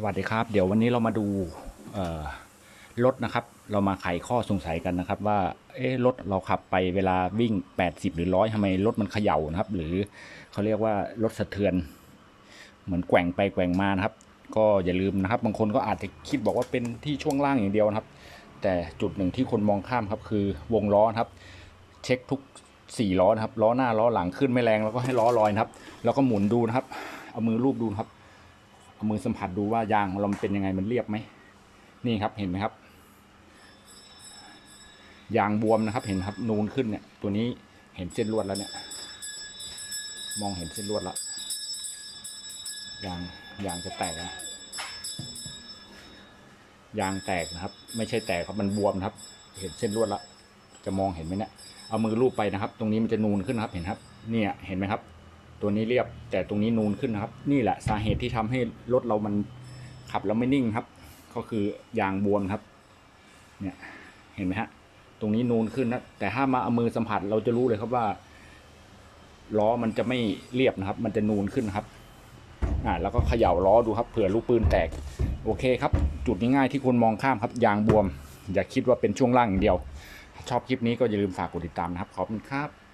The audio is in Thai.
สวัสดีครับ เดี๋ยววันนี้เรามาดูรถนะครับ เรามาไขข้อสงสัยกันนะครับว่าเอ๊ะรถเราขับไปเวลาวิ่ง 80 หรือร้อยทำไมรถมันเขย่านะครับ หรือเขาเรียกว่ารถสะเทือน เหมือนแกว่งไปแกว่งมานะครับ ก็อย่าลืมนะครับ บางคนก็อาจจะคิดบอกว่าเป็นที่ช่วงล่างอย่างเดียวนะครับ แต่จุดหนึ่งที่คนมองข้ามครับคือวงล้อครับ เช็คทุกสี่ล้อนะครับล้อหน้าล้อหลังขึ้นไม่แรงแล้วก็ให้ล้อลอยนะครับ แล้วก็หมุนดูนะครับ เอามือลูบดูครับ เอามือสัมผัสดูว่ายางของเรามันเป็นยังไงมันเรียบไหมนี่ครับเห็นไหมครับ ยางบวมนะครับ เห็นครับนูนขึ้นเนี่ย ตัวนี้เห็นเส้นลวดแล้วเนี่ย มองเห็นเส้นลวดแล้วยางยางจะแตกแล้วยางแตกนะครับ ไม่ใช่แตกครับมันบวมนะครับ เห็นเส้นลวดแล้วจะมองเห็นไหมเนี่ยเอามือลูบไปนะครับ ตรงนี้มันจะนูนขึ้นนครับ เห็นครับ เนี่ยเห็นไหมครับ ตัวนี้เรียบแต่ตรงนี้นูนขึ้นนะครับ นี่แหละสาเหตุที่ทำให้รถเรามันขับแล้วไม่นิ่งครับ ก็คือยางบวมครับ เนี่ยเห็นไหมฮะ ตรงนี้นูนขึ้นนะแต่ถ้ามาเอามือสัมผัสเราจะรู้เลยครับว่าล้อมันจะไม่เรียบนะครับ มันจะนูนขึ้นครับอ่าแล้วก็เขย่าล้อดูครับเผื่อลูกปืนแตก โอเคครับ จุดง่ายๆที่คนมองข้ามครับ ยางบวม อย่าคิดว่าเป็นช่วงล่างอย่างเดียว ชอบคลิปนี้ก็อย่าลืมฝากกดติดตามนะครับขอบคุณครับ